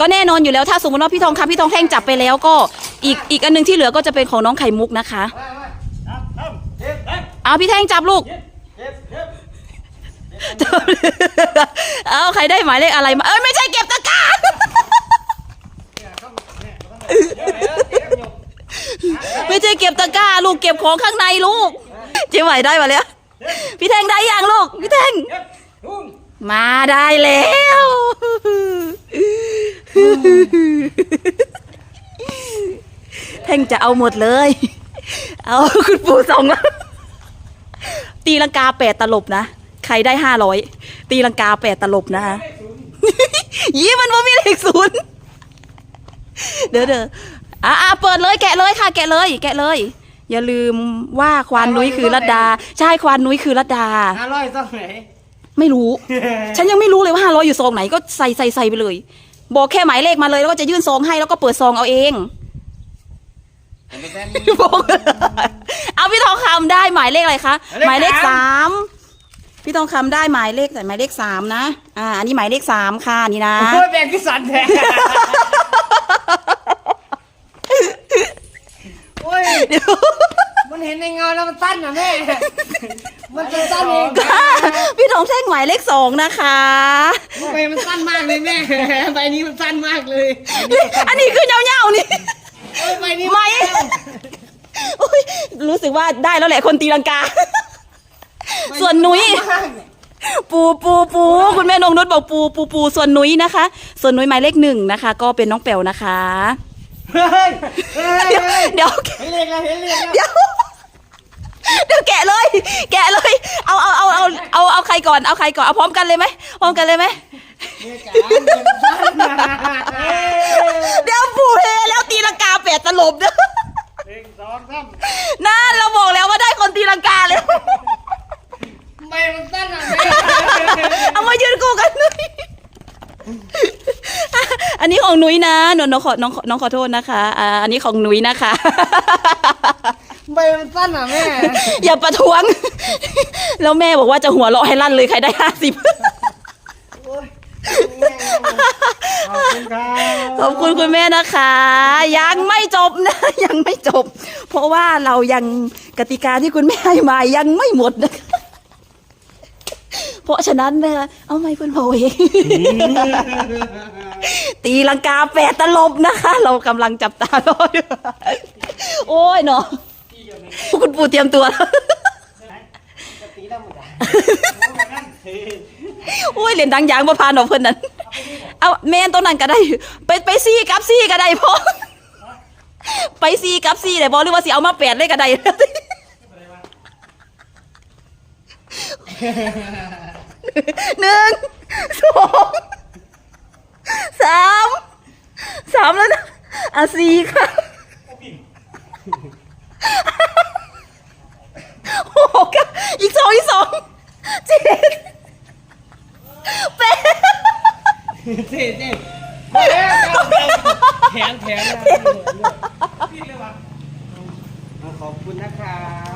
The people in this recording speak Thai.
ก็แน่นอนอยู่แล้วถ้าสมมติว่าพี่ทองคำพี่ทองแท่งจับไปแล้วก็อีกอีกอันหนึงที่เหลือก็จะเป็นของน้องไข่มุกนะคะเอาพี่แท่งจับลูกเอาใครได้หมายเลขอะไรมาเอ้ยไม่ใช่เก็บตะกร้าไม่ใช่เก็บตะกร้าลูกเก็บของข้างในลูกเจ๊ไหวได้มาแล้วพี่แท่งได้ยังลูกพี่แท่งมาได้แล้ว แท่งจะเอาหมดเลย เอาคุณปู่ส่งมาตีลังกาแปดตลบนะ ใครได้ห้าร้อยตีลังกาแปดตลบนะคะยี่มันบ่มีเลขศูนย์เดี๋ยวเดี๋ยวอะอะเปิดเลยแกะเลยค่ะ แกะเลย แกะเลย อย่าลืมว่าควานนุ้ยคือรัตดา ใช่ควานนุ้ยคือรัตดาห้าร้อยต้องไหนไม่รู้ ฉันยังไม่รู้เลยว่าห้าร้อยอยู่ซองไหนก็ใส่ใส่ใส่ไปเลย บอกแค่หมายเลขมาเลยแล้วก็จะยื่นซองให้แล้วก็เปิดซองเอาเอง บอกเอาพี่ทองคำได้หมายเลขอะไรคะหหมามายยเลเลขขสาสามพี่ทองคำได้หมายเลขแต่หมายเลขสามนะ อ่า อันนี้หมายเลขสามค่ะนี่นะ โอ้ยแบ่งที่สันแท้โอ้ยมันเห็นในเงาแล้วมันสั้นอะแม่ มันจะสั้นเองพี่ทองแท่งหมายเลขสองนะคะใบมันสั้นมากเลยแม่ใบนี้มันสั้นมากเลยอันนี้คือเงาๆนี่โอ้ยใบนี้ไม่อุ๊ยรู้สึกว่าได้แล้วแหละคนตีลังกา ส่วนนุ้ย ปูปูปูคุณแม่นงนุชบอกปูปูปูส่วนนุ้ยนะคะ ส่วนนุ้ยหมายเลขหนึ่งนะคะ ก็เป็นน้องแป๋วนะคะ เฮ้ยเฮ้ยเดี๋ยวเฮ้ยเดี๋ยวเห็นเลขแล้วเห็นเลขแล้วเดี๋ยว เดี๋ยวแกะเลย แกะเลย เอาเอาเอาเอาเอาเอาใครก่อนเอาใครก่อนเอาพร้อมกันเลยไหมพร้อมกันเลยไหมแม่จ๋าเงินสั้นนะเอ้ยเดี๋ยวปูเฮแล้วตีลังกาแปดตลบเด้อหนึ่งสองสามนั่นเราบอกแล้วว่าได้คนตีลังกาแล้วใบมันสั้นอะแม่เอามายืนคู่กันหน่อยอันนี้ของนุ้ยนะหนูน้องขอน้องน้องขอโทษนะคะอ่าอันนี้ของนุ้ยนะคะ ใบมันสั้นอะแม่ อย่าประท้วง แล้วแม่บอกว่าจะหัวเราะให้ลั่นเลยใครได้ห้าสิบโอ้ยแม่ขอบคุณครับขอบคุณคุณแม่นะคะ ยังไม่จบนะ ยังไม่จบ เพราะว่าเรายังกติกาที่คุณแม่ให้มายังไม่หมดนะคะเพราะฉะนั้นนะคะเอาไม่เพื่อนเผาเองตีลังกาแปดตลบนะคะ เรากำลังจับตารออยู่โอ้ยเนาะ คุณปู่เตรียมตัวแล้วตีแล้วหมดอะโอ้ยเหรียญดังยางมาพานออกเพิ่นนั้นเอาแม่นตัวนั้นก็ได้ ไปไปซี่กับซี่ก็ได้พ่อไปซี่กับซี่ได้บ่หรือว่าสิเอามาแปดเลยก็ได้หนึ่งสองสามสามแล้วนะอะสี่ค่ะหกค่ะ อีกสองอีกสองเจ็ดแปดเจ๊เจ๊มาแล้วแถมแถมนะขอบคุณนะครับคอยบอกแล้วนะครับ